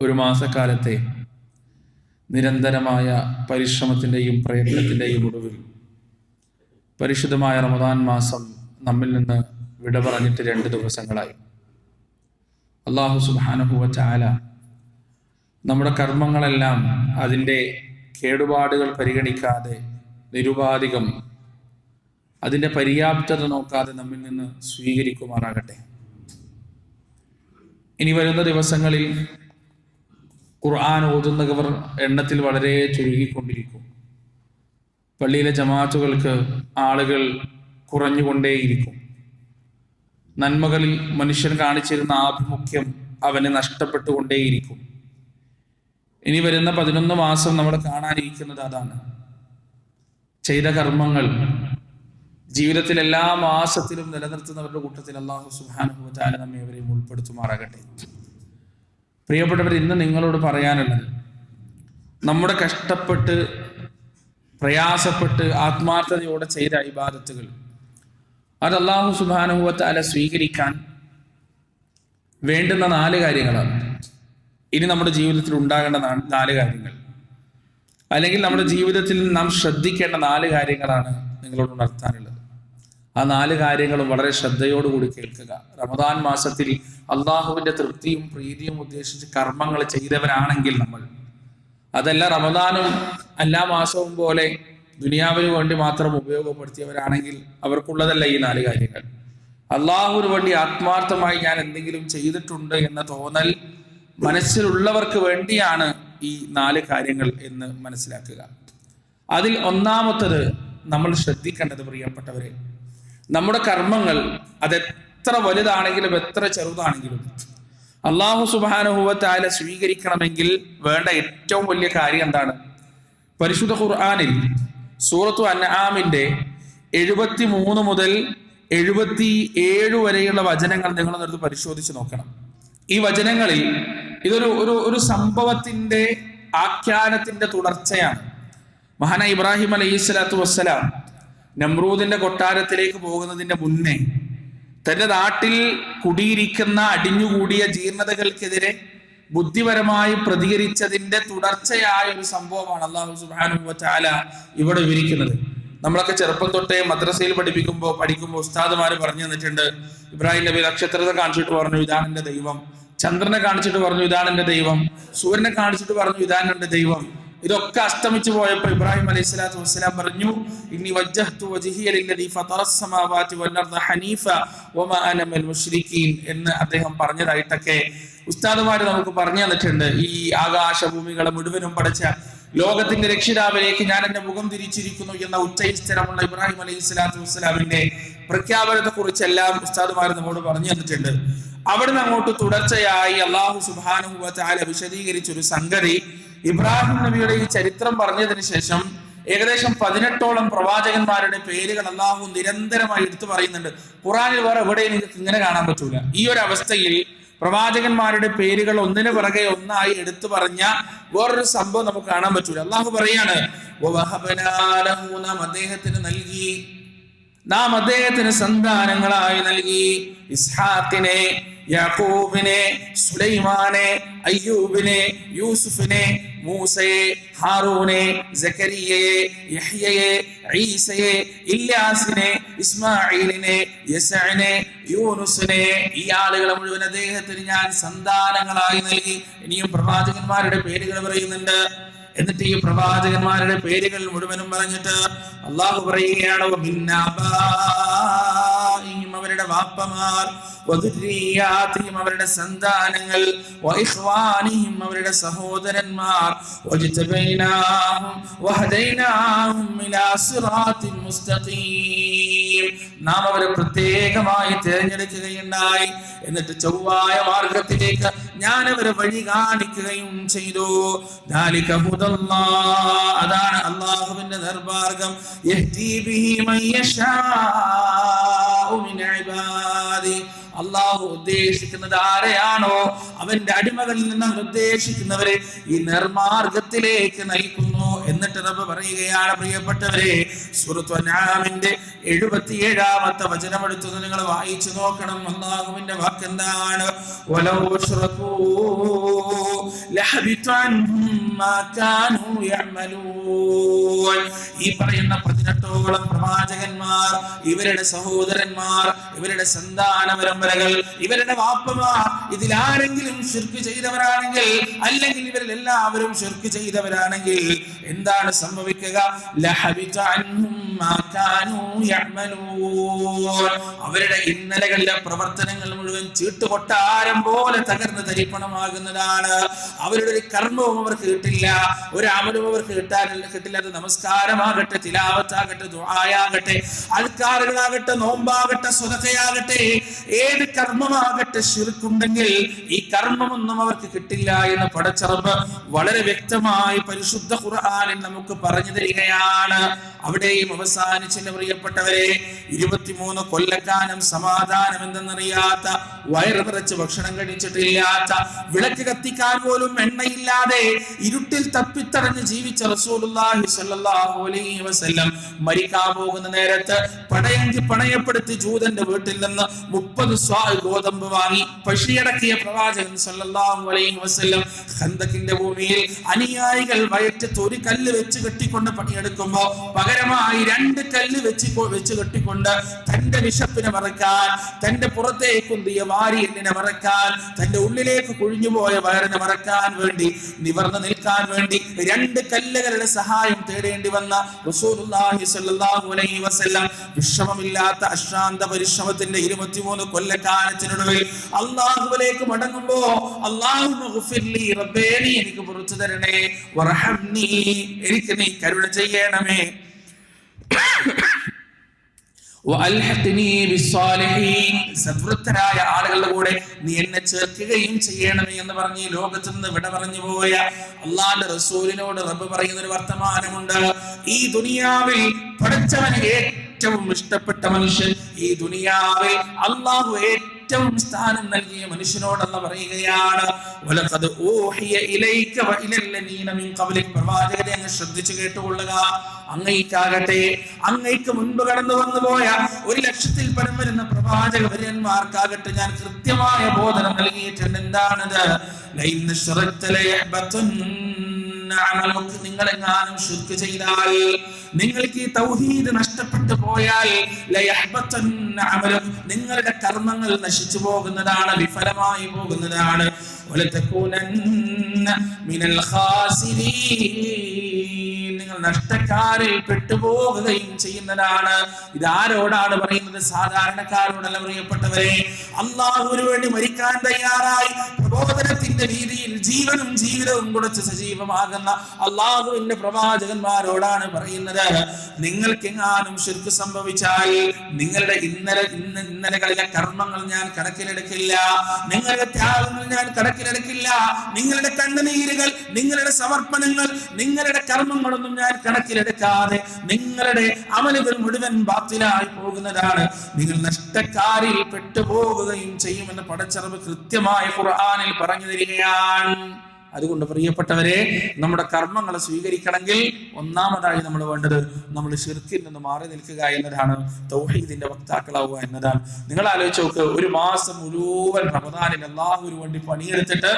ഒരു മാസക്കാലത്തെ നിരന്തരമായ പരിശ്രമത്തിന്റെയും പ്രയത്നത്തിന്റെയും ഒടുവിൽ പരിശുദ്ധമായ റമദാൻ മാസം നമ്മിൽ നിന്ന് വിട പറഞ്ഞിട്ട് രണ്ട് ദിവസങ്ങളായി. അള്ളാഹു സുബാനുഭവ ചാല നമ്മുടെ കർമ്മങ്ങളെല്ലാം അതിന്റെ കേടുപാടുകൾ പരിഗണിക്കാതെ നിരുപാധികം അതിന്റെ പര്യാപ്തത നോക്കാതെ നമ്മിൽ നിന്ന് സ്വീകരിക്കുമാറാകട്ടെ. ഇനി വരുന്ന ദിവസങ്ങളിൽ ഖുർആൻ ഓതുന്നവർ എണ്ണത്തിൽ വളരെ ചുരുങ്ങിക്കൊണ്ടിരിക്കും. പള്ളിയിലെ ജമാഅത്തുകൾക്ക് ആളുകൾ കുറഞ്ഞുകൊണ്ടേയിരിക്കും. നന്മകളിൽ മനുഷ്യൻ കാണിച്ചിരുന്ന ആഭിമുഖ്യം അവന് നഷ്ടപ്പെട്ടുകൊണ്ടേയിരിക്കും. ഇനി വരുന്ന പതിനൊന്ന് മാസം നമ്മൾ കാണാനിരിക്കുന്നത് അതാണ്. ചെയ്ത കർമ്മങ്ങൾ ജീവിതത്തിൽ എല്ലാ മാസത്തിലും നിലനിർത്തുന്നവരുടെ കൂട്ടത്തിൽ അള്ളാഹു സുഹാനുഭവത്താല നമ്മെ അവരെയും ഉൾപ്പെടുത്തുമാറാകട്ടെ. പ്രിയപ്പെട്ടവർ ഇന്ന് നിങ്ങളോട് പറയാനുള്ളത് നമ്മുടെ കഷ്ടപ്പെട്ട് പ്രയാസപ്പെട്ട് ആത്മാർത്ഥതയോടെ ചെയ്ത അഭിബാധത്തുകൾ അത് അള്ളാഹു സുബാനുഭവത്താല സ്വീകരിക്കാൻ വേണ്ടുന്ന നാല് കാര്യങ്ങളാണ്. ഇനി നമ്മുടെ ജീവിതത്തിൽ ഉണ്ടാകേണ്ട നാല് കാര്യങ്ങൾ. അല്ലെങ്കിൽ നമ്മുടെ ജീവിതത്തിൽ നാം ശ്രദ്ധിക്കേണ്ട നാല് കാര്യങ്ങളാണ് നിങ്ങളോട് ഉണർത്താനുള്ളത്. ആ നാല് കാര്യങ്ങളും വളരെ ശ്രദ്ധയോടുകൂടി കേൾക്കുക. റമദാൻ മാസത്തിൽ അള്ളാഹുവിന്റെ തൃപ്തിയും പ്രീതിയും ഉദ്ദേശിച്ച് കർമ്മങ്ങൾ ചെയ്തവരാണെങ്കിൽ നമ്മൾ. അതല്ല റമദാനും എല്ലാ മാസവും പോലെ ദുനിയാവിന് വേണ്ടി മാത്രം ഉപയോഗപ്പെടുത്തിയവരാണെങ്കിൽ അവർക്കുള്ളതല്ല ഈ നാല് കാര്യങ്ങൾ. അള്ളാഹുവിന് വേണ്ടി ആത്മാർത്ഥമായി ഞാൻ എന്തെങ്കിലും ചെയ്തിട്ടുണ്ട് എന്ന തോന്നൽ മനസ്സിലുള്ളവർക്ക് വേണ്ടിയാണ് ഈ നാല് കാര്യങ്ങൾ എന്ന് മനസ്സിലാക്കുക. അതിൽ ഒന്നാമത്തത് നമ്മൾ ശ്രദ്ധിക്കേണ്ടത് പ്രിയപ്പെട്ടവരെ നമ്മുടെ കർമ്മങ്ങൾ അത് എത്ര വലുതാണെങ്കിലും എത്ര ചെറുതാണെങ്കിലും അള്ളാഹു സുബാനുഭവത്തായ സ്വീകരിക്കണമെങ്കിൽ വേണ്ട ഏറ്റവും വലിയ കാര്യം എന്താണ്? പരിശുദ്ധ ഖുർആാനിൽ സൂറത്തു അൻആമിന്റെ എഴുപത്തി മൂന്ന് മുതൽ എഴുപത്തി ഏഴ് വരെയുള്ള വചനങ്ങൾ നിങ്ങൾ നിർത്ത് പരിശോധിച്ച് നോക്കണം. ഈ വചനങ്ങളിൽ ഇതൊരു ഒരു ഒരു സംഭവത്തിന്റെ ആഖ്യാനത്തിന്റെ തുടർച്ചയാണ്. മഹാന ഇബ്രാഹിം അലൈഹി സ്വലാത്തു വസ്സലാം നമ്രൂദിന്റെ കൊട്ടാരത്തിലേക്ക് പോകുന്നതിന്റെ മുന്നേ തന്റെ നാട്ടിൽ കുടിയിരിക്കുന്ന അടിഞ്ഞുകൂടിയ ജീർണതകൾക്കെതിരെ ബുദ്ധിപരമായി പ്രതികരിച്ചതിന്റെ തുടർച്ചയായ ഒരു സംഭവമാണ് അള്ളാഹു സുബാനു ചാല ഇവിടെ വിവരിക്കുന്നത്. നമ്മളൊക്കെ ചെറുപ്പം തൊട്ടേ മദ്രസയിൽ പഠിപ്പിക്കുമ്പോൾ പഠിക്കുമ്പോൾ ഉസ്താദുമാര് പറഞ്ഞു തന്നിട്ടുണ്ട് ഇബ്രാഹിം നബി നക്ഷത്രത്തെ കാണിച്ചിട്ട് പറഞ്ഞു ഇതാണ് എന്റെ ദൈവം. ചന്ദ്രനെ കാണിച്ചിട്ട് പറഞ്ഞു ഇതാണ് എന്റെ ദൈവം. സൂര്യനെ കാണിച്ചിട്ട് പറഞ്ഞു ഇതാണ് എന്റെ ദൈവം. ഇതൊക്കെ അസ്തമിച്ചു പോയപ്പോ ഇബ്രാഹിം അലൈഹി സ്വലാത്തു വസ്സലാം പറഞ്ഞു ഇന്നി വജ്ജഹ്തു വജ്ഹിയ ലില്ലദീ ഫതറ സ്സമാവാതി വൽ അർദ ഹനീഫ വമാ അന മിനൽ മുശ്രിക്കീൻ എന്ന് അദ്ദേഹം പറഞ്ഞതായിട്ടൊക്കെ ഉസ്താദുമാര് നമുക്ക് പറഞ്ഞു തന്നിട്ടുണ്ട്. ഈ ആകാശഭൂമികളെ മുഴുവനും പഠിച്ച ലോകത്തിന്റെ രക്ഷിതാവിലേക്ക് ഞാൻ എന്റെ മുഖം തിരിച്ചിരിക്കുന്നു എന്ന ഉച്ചയിൽ സ്ഥിരമുള്ള ഇബ്രാഹിം അലൈഹി സ്വലാത്തു വസ്സലാമിന്റെ പ്രഖ്യാപനത്തെ കുറിച്ചെല്ലാം ഉസ്താദുമാർ നമ്മോട് പറഞ്ഞു തന്നിട്ടുണ്ട്. അവിടുന്ന് അങ്ങോട്ട് തുടർച്ചയായി അള്ളാഹു സുബാനുഭവത്തെ വിശദീകരിച്ചൊരു സംഗതി ഇബ്രാഹിം നബിയുടെ ഈ ചരിത്രം പറഞ്ഞതിന് ശേഷം ഏകദേശം പതിനെട്ടോളം പ്രവാചകന്മാരുടെ പേരുകൾ അള്ളാഹു നിരന്തരമായി എടുത്തു പറയുന്നുണ്ട്. ഖുറാനിൽ വേറെ എവിടെയും നിങ്ങൾക്ക് ഇങ്ങനെ കാണാൻ പറ്റൂല. ഈ ഒരു അവസ്ഥയിൽ പ്രവാചകന്മാരുടെ പേരുകൾ ഒന്നിന് പിറകെ ഒന്നായി എടുത്തു പറഞ്ഞ വേറൊരു സംഭവം നമുക്ക് കാണാൻ പറ്റൂല. അള്ളാഹു പറയാണ് നാം അദ്ദേഹത്തിന് നൽകി. നാം അദ്ദേഹത്തിന് സന്താനങ്ങളായി നൽകി. ഇസ്ഹാത്തിനെ യാക്കൂബിനെ സുലൈമാനെ അയ്യൂബിനെ യൂസുഫിനെ മൂസയെ ഹാറൂനെ ജക്കരിയയെ യഹ്യയെ ഈസയെ ഇല്യാസിനെ ഇസ്മായിലിനെ യസഅനെ യൂനുസിനെ ഈ ആളുകളെ മുഴുവൻ അദ്ദേഹത്തിന് ഞാൻ സന്താനങ്ങളായി നൽകി. ഇനിയും പ്രവാചകന്മാരുടെ പേരുകൾ പറയുന്നുണ്ട്. എന്നിട്ട് ഈ പ്രവാചകന്മാരുടെ പേരുകൾ മുഴുവനും പറഞ്ഞിട്ട് അള്ളാഹു പറയുകയാണ് അവരുടെ വാപ്പമാർ അവരുടെ സന്താനങ്ങൾ അവരുടെ സഹോദരന്മാർ നാം അവരെ പ്രത്യേകമായി തിരഞ്ഞെടുക്കുകയുണ്ടായി. എന്നിട്ട് ചൊവ്വായ മാർഗത്തിലേക്ക് ഞാൻ അവരെ വഴി കാണിക്കുകയും ചെയ്തു. ദാലിക عبد الله أدعنا الله يهدي به من يشاء من عباده അള്ളാഹു ഉദ്ദേശിക്കുന്നത് ആരെയാണോ അവന്റെ അടിമകളിൽ നിന്ന് ഉദ്ദേശിക്കുന്നവരെ ഈ നിർമാർഗത്തിലേക്ക് നയിക്കുന്നു. എന്നിട്ട് നമ്മ പറയുകയാണ് പ്രിയപ്പെട്ടവരെ സുഹൃത്വനാമിന്റെ എഴുപത്തിയേഴാമത്തെ വചനം എടുത്തത് നിങ്ങൾ വായിച്ചു നോക്കണം. അള്ളാഹുവിന്റെ വാക്ക് എന്താണ് ഈ പറയുന്ന പതിനെട്ടോളം പ്രവാചകന്മാർ ഇവരുടെ സഹോദരന്മാർ ഇവരുടെ സന്താന പരമ്പരകൾ ഇവരുടെ വാപ്പമാർ ഇതിലാരെങ്കിലും ഷിർക്ക് ചെയ്തവരാണെങ്കിൽ അല്ലെങ്കിൽ ഇവരിൽ എല്ലാവരും ഷിർക്ക് ചെയ്തവരാണെങ്കിൽ എന്താണ് സംഭവിക്കുക? അവരുടെ ഇന്നലകളിലെ പ്രവർത്തനങ്ങൾ മുഴുവൻ ചീട്ടുകൊട്ടാരം പോലെ തകർന്ന് തരിപ്പണമാകുന്നതാണ്. അവരുടെ ഒരു കർമ്മവും അവർക്ക് കിട്ടില്ല. ഒരു അമലും അവർക്ക് കിട്ടാനില്ല കിട്ടില്ല അത് നമസ്കാരമാകട്ടെ തിലാവത്താകട്ടെ ദുആയാകട്ടെ അൽക്കാറുകളാകട്ടെ നോമ്പാകട്ടെ സ്വതക്കയാകട്ടെ ഏത് കർമ്മമാകട്ടെ ശിർക്കുണ്ടെങ്കിൽ ഈ കർമ്മമൊന്നും അവർക്ക് കിട്ടില്ല എന്ന് പടച്ചറബ് വളരെ വ്യക്തമായി പരിശുദ്ധ ഖുർആനിൽ നമുക്ക് പറഞ്ഞു തരികയാണ്. അവിടെയും അവസാനിച്ചില്ല പ്രിയപ്പെട്ടവരെ ഇരുപത്തിമൂന്ന് കൊല്ലക്കാനം സമാധാനം എന്തെന്നറിയാത്ത വയറ് നിറച്ച് ഭക്ഷണം കഴിച്ചിട്ടില്ലാത്ത വിളക്ക് കത്തിക്കാൻ പോലും എണ്ണയില്ലാതെ ഇരുട്ടിൽ തപ്പിത്തടഞ്ഞ് ജീവിച്ച റസൂലുള്ളാഹി സ്വല്ലല്ലാഹു അലൈഹി വസല്ലം മരിക്കാൻ പോകുന്ന നേരത്ത് പടയങ്കി പണയപ്പെടുത്തി ജൂതന്റെ വീട്ടിൽ നിന്ന് മുപ്പത് ഗോതമ്പ് വാങ്ങി പശിയടക്കിയ പ്രവാചകൻ സല്ലല്ലാഹു അലൈഹി വസല്ലം ഖന്തക്കിന്റെ ഭൂമിയിൽ അനുയായികൾ വയറ്റത്ത് ഒരു കല്ല് വെച്ച് കെട്ടിക്കൊണ്ട് പണിയെടുക്കുമ്പോ പകരമായി രണ്ട് കല്ല് വെച്ച് വെച്ച് കെട്ടിക്കൊണ്ട് തന്റെ വിശപ്പിനെ മറക്കാൻ തന്റെ പുറത്തേക്കുന്തിയ വാരിയെല്ലിനെ മറക്കാൻ തന്റെ ഉള്ളിലേക്ക് കുഴിഞ്ഞുപോയ വയറിനെ മറക്കാൻ വേണ്ടി നിവർന്നു നിൽക്കാൻ വേണ്ടി രണ്ട് കല്ലുകളുടെ സഹായം തേടേണ്ടി വന്ന വിഷമമില്ലാത്ത അശ്രാന്ത പരിശ്രമത്തിന്റെ ഇരുപത്തിമൂന്ന് കൊല്ലക്കാലത്തിനൊടുവിൽ അള്ളാഹുവിലേക്ക് മടങ്ങുമ്പോ അള്ളാഹു എനിക്ക് പുറത്തു തരണേ എനിക്ക് നീ കരുണ ചെയ്യണമേ. സദ്വൃത്തരായ ആളുകളുടെ കൂടെ നീ എന്നെ ചേർക്കുകയും ചെയ്യണമേ എന്ന് പറഞ്ഞ് ലോകത്ത് നിന്ന് വിട പറഞ്ഞു പോയ അള്ളാന്റെ റസൂലിനോട് റബ്ബ് പറയുന്ന ഒരു വർത്തമാനമുണ്ട്. ഈ ദുനിയാവിൽ പഠിച്ചവന് ഏറ്റവും ഇഷ്ടപ്പെട്ട മനുഷ്യൻ ഈ ദുനിയാവിൽ അള്ളാഹു ഏറ്റവും സ്ഥാനം നൽകിയ മനുഷ്യനോടല്ല പറയുകയാണ് പ്രവാചകരെ ശ്രദ്ധിച്ചു കേട്ടുകൊള്ളുക. അങ്ങയ്ക്കാകട്ടെ അങ്ങയ്ക്ക് മുൻപ് കടന്നു വന്നു പോയ ഒരു ലക്ഷത്തിൽ പരം വരുന്ന പ്രവാചക വര്യന്മാർക്കാകട്ടെ ഞാൻ കൃത്യമായ ബോധനം നൽകിയിട്ടുണ്ട് എന്താണത് നിങ്ങൾ എങ്ങാനും ശുർക്ക് ചെയ്താൽ നിങ്ങൾക്ക് ഈ തൗഹീദ് നഷ്ടപ്പെട്ടു പോയാൽ. നിങ്ങളുടെ കർമ്മങ്ങൾ നശിച്ചു പോകുന്നതാണ് വിഫലമായി പോകുന്നതാണ് ഒലത്തക്കൂനൻ മിനൽ ഖാസിരീൻ നിങ്ങൾ നഷ്ടക്കാരിൽ പെട്ടുപോകുകയും ചെയ്യുന്നതാണ്. ഇതാരോടാണ് പറയുന്നത്? സാധാരണക്കാരോടല്ല പ്രിയപ്പെട്ടവരെ അള്ളാഹുവിന് വേണ്ടി മരിക്കാൻ തയ്യാറായി. പ്രബോധനത്തിന്റെ രീതിയിൽ ജീവനും ജീവിതവും കുറച്ച് സജീവമാകുന്ന അള്ളാഹുവിന്റെ പ്രവാചകന്മാരോടാണ് പറയുന്നത്. നിങ്ങൾക്ക് എങ്ങാനും സംഭവിച്ചാൽ നിങ്ങളുടെ ഇന്നലെ ഇന്ന് ഇന്നലകളിലെ കർമ്മങ്ങൾ ഞാൻ കണക്കിലെടുക്കില്ല. നിങ്ങളുടെ ത്യാഗങ്ങൾ ഞാൻ കണക്കിലെടുക്കില്ല. നിങ്ങളുടെ കണ്ണുനീരുകൾ നിങ്ങളുടെ സമർപ്പണങ്ങൾ നിങ്ങളുടെ കർമ്മങ്ങളൊന്നും ഞാൻ കണക്കിലെടുക്കാതെ നിങ്ങളുടെ അമലുകൾ മുഴുവൻ ബാത്തിലായി പോകുന്നതാണ്. നിങ്ങൾ നഷ്ടക്കാരിൽ പെട്ടുപോകുകയും ചെയ്യുമെന്ന് പടച്ചറവ് കൃത്യമായ ഖുർആാനിൽ പറഞ്ഞു തരികയാണ്. അതുകൊണ്ട് പ്രിയപ്പെട്ടവരെ നമ്മുടെ കർമ്മങ്ങളെ സ്വീകരിക്കണമെങ്കിൽ ഒന്നാമതായി നമ്മൾ വേണ്ടത് നമ്മൾ ഷിർക്കിൽ നിന്ന് മാറി നിൽക്കുക എന്നതാണ് തൗഹീദിന്റെ വക്താക്കളാവുക എന്നതാണ്. നിങ്ങൾ ആലോചിച്ച് നോക്ക് ഒരു മാസം മുഴുവൻ റമദാനിൽ അള്ളാഹുവിന് വേണ്ടി പണിയെടുത്തിട്ട്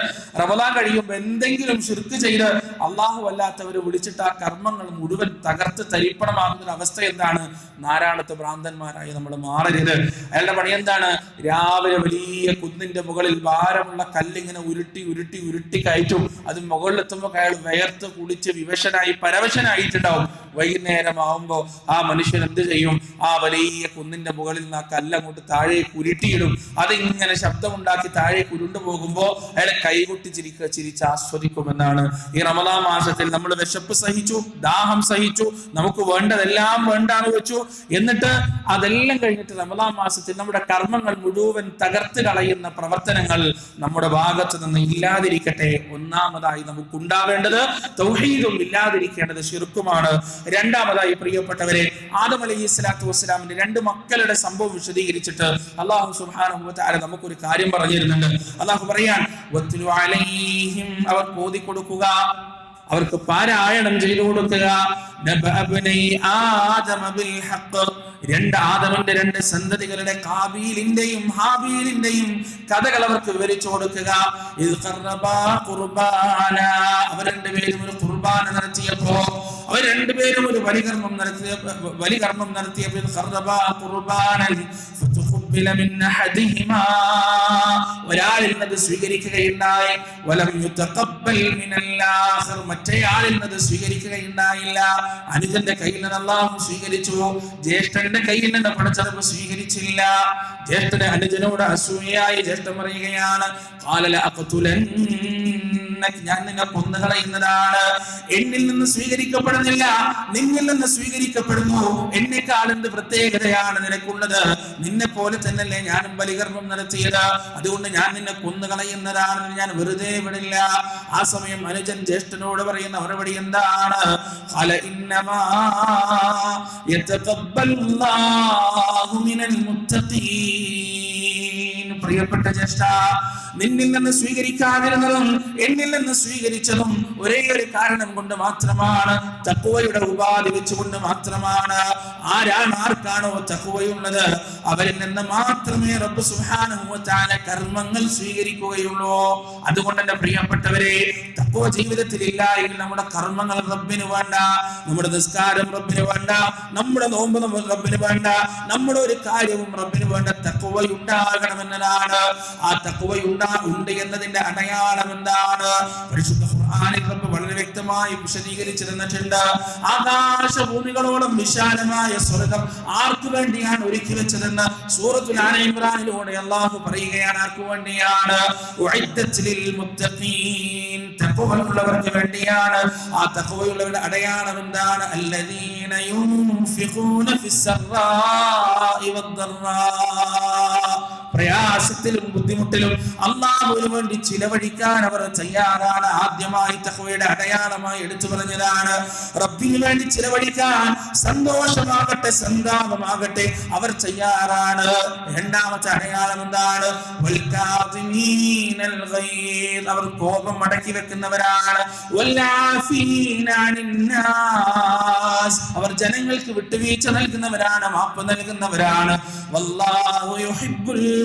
റമദാൻ കഴിയുമ്പോൾ എന്തെങ്കിലും ഷിർക്ക് ചെയ്ത് അള്ളാഹു അല്ലാത്തവരെ വിളിച്ചിട്ട് ആ കർമ്മങ്ങൾ മുഴുവൻ തകർത്ത് തരിപ്പണമാകുന്ന അവസ്ഥ എന്താണ്? നാരായണത്ത് ഭ്രാന്തന്മാരായി നമ്മൾ മാറരുത്. അയാളുടെ പണി എന്താണ്? രാവിലെ വലിയ കുന്നിന്റെ മുകളിൽ ഭാരമുള്ള കല്ലിങ്ങനെ ഉരുട്ടി ഉരുട്ടി ഉരുട്ടി കയറ്റും. അത് മുകളിലെത്തുമ്പോൾ അയാൾ വയർത്ത് കുളിച്ച് വിവശനായി പരവശനായിട്ടുണ്ടാവും. വൈകുന്നേരം ആവുമ്പോ ആ മനുഷ്യൻ എന്ത് ചെയ്യും? ആ വലിയ കുന്നിന്റെ മുകളിൽ നിന്ന് ആ കല്ല് അങ്ങോട്ട് കുരുട്ടിയിടും അതിങ്ങനെ ശബ്ദമുണ്ടാക്കി താഴെ കുരുണ്ടു പോകുമ്പോൾ അയാളെ കൈകൊട്ടി ചിരിക്ക ചിരിച്ച് ആസ്വദിക്കുമെന്നാണ്. ഈ റമദാ മാസത്തിൽ നമ്മൾ വിശപ്പ് സഹിച്ചു ദാഹം സഹിച്ചു നമുക്ക് വേണ്ടതെല്ലാം വേണ്ടാന്ന് വെച്ചു. എന്നിട്ട് അതെല്ലാം കഴിഞ്ഞിട്ട് റമദാ മാസത്തിൽ നമ്മുടെ കർമ്മങ്ങൾ മുഴുവൻ തകർത്ത് കളയുന്ന പ്രവർത്തനങ്ങൾ നമ്മുടെ ഭാഗത്ത് നിന്ന് ഇല്ലാതിരിക്കട്ടെ ഒന്ന് ഒന്നാമതായി നമുക്ക് ഉണ്ടാവേണ്ടത് തൗഹീദും ഇല്ലാതിരിക്കേണ്ടത് ശിർക്കുമാണ്. രണ്ടാമതായി പ്രിയപ്പെട്ടവരെ ആദം അലൈഹി സ്വലാത്തു വസ്സലാമിന്റെ രണ്ട് മക്കളുടെ സംഭവം വിശദീകരിച്ചിട്ട് അള്ളാഹു തആല നമുക്കൊരു കാര്യം പറഞ്ഞിരുന്നുണ്ട്. അള്ളാഹു പറയാൻ അവർ കോതി കൊടുക്കുക അവർക്ക് പാരായണം ചെയ്തു കൊടുക്കുക. രണ്ട് ആദമന്റെ രണ്ട് സന്തതികളുടെ കാബീലിന്റെയും ഹാബീലിന്റെയും കഥകൾ അവർക്ക് വിവരിച്ചു കൊടുക്കുക. അവർ രണ്ടുപേരും ഒരു കുർബാന നടത്തിയപ്പോ അവർ രണ്ടുപേരും ഒരു വലികർമ്മം നടത്തിയ വലികർമ്മം നടത്തിയപ്പോൾ ഒരാളിൽ നിന്ന് സ്വീകരിക്കുകയുണ്ടായി. മറ്റേയാളിൽ നിന്ന് സ്വീകരിക്കുകയുണ്ടായില്ല. അനുജന്റെ കയ്യിൽ നിന്ന് അള്ളാഹു സ്വീകരിച്ചു. ജ്യേഷ്ഠന്റെ കയ്യിൽ നിന്ന് പടച്ചറപ്പ് സ്വീകരിച്ചില്ല. ജ്യേഷ്ഠന്റെ അനുജനോട് അസൂയയായി ജ്യേഷ്ഠം പറയുകയാണ് "ഖാല ലഅഖ്തുലന്നക." ഞാൻ നിന്നെ കൊന്നുകളയുന്നതാണ്. എന്നിൽ നിന്ന് സ്വീകരിക്കപ്പെടുന്നില്ല. നിന്നിൽ നിന്ന് സ്വീകരിക്കപ്പെടുന്നു. എന്നെക്കാൾ എന്ത് പ്രത്യേകതയാണ് നിനക്കുള്ളത്? നിന്നെ പോലെ തന്നെയല്ലേ ഞാനും ബലികർമ്മം നടത്തിയത്. അതുകൊണ്ട് ഞാൻ നിന്നെ കൊന്നുകളയുന്നതാണ്. ഞാൻ വെറുതെ വിടില്ല. ആ സമയം അനുജൻ ജ്യേഷ്ഠനോട് പറയുന്ന മറുപടി എന്താണ്? യതഖബ്ബലുല്ലാഹു മിനൽ മുത്തഖീൻ. പ്രിയപ്പെട്ട ജ്യേഷ്ഠ നിന്നിൽ നിന്ന് സ്വീകരിക്കാതിരുന്നതും എന്നിൽ നിന്ന് സ്വീകരിച്ചതും ഒരേ ഒരു കാരണം കൊണ്ട് മാത്രമാണ്. തക്കുവയുടെ ഉപാധി വെച്ചുകൊണ്ട് മാത്രമാണ്. ആരാണ് ആർക്കാണോ തക്കുവയുള്ളത് അവരിൽ നിന്ന് മാത്രമേ റബ്ബ് തആല കർമ്മങ്ങൾ സ്വീകരിക്കുകയുള്ളൂ. അതുകൊണ്ട് എന്റെ പ്രിയപ്പെട്ടവരെ തക്കുവ ജീവിതത്തിൽ ഇല്ല എങ്കിൽ നമ്മുടെ കർമ്മങ്ങൾ റബ്ബിന് വേണ്ട. നമ്മുടെ നിസ്കാരം റബ്ബിന് വേണ്ട. നമ്മുടെ നോമ്പ് റബ്ബിന് വേണ്ട. നമ്മുടെ ഒരു കാര്യവും റബ്ബിന് വേണ്ട. തക്കുവ ഉണ്ടാകണമെന്നതാണ് ആ തക്കുവ ഉണ്ടാ ഉണ്ട് എന്നതിന്റെ അടയാളം എന്താണ് പരിശുദ്ധ ഖുർആനിൽ റബ്ബ് വളരെ വ്യക്തമായി വിശദീകരിച്ചു തന്നിട്ടുണ്ട് ആകാശഭൂമികളോളം വിശാലമായ സ്വർഗം ആർക്കു വേണ്ടിയാണ് ഒരുക്കി വെച്ചതെന്ന് സൂറത്തുൽ ആല ഇമ്രാനിലൂടെ അള്ളാഹു പറയുകയാണ് ആർക്കു വേണ്ടിയാണ്? മുത്തഖീൻ വേണ്ടിയാണ്. ആ തക്കുവയുള്ളവരുടെ അടയാളം എന്താണ് അല്ലദീന യുൻഫിഖൂന ഫിസ്സറാഇ വദ്ദറാ പ്രയാസത്തിലും ബുദ്ധിമുട്ടിലും അള്ളാഹുവിന് വേണ്ടി ചിലവഴിക്കാൻ അവർ തയ്യാറാണ്. ആദ്യമായി തഹ്വയുടെ അടയാളമായി എടുത്തു പറഞ്ഞതാണ്. റബ്ബിന് വേണ്ടി ചിലവഴിക്കാൻ സന്തോഷമാകട്ടെ സന്താപമാകട്ടെ അവർ തയ്യാറാണ്. രണ്ടാമത്തെ അടയാളം എന്താണ്? അവർ കോപം മടക്കി വെക്കുന്നവരാണ്. അവർ ജനങ്ങൾക്ക് വിട്ടുവീഴ്ച നൽകുന്നവരാണ് മാപ്പ് നൽകുന്നവരാണ്. വല്ലാഹു യുഹിബ്ബുൽ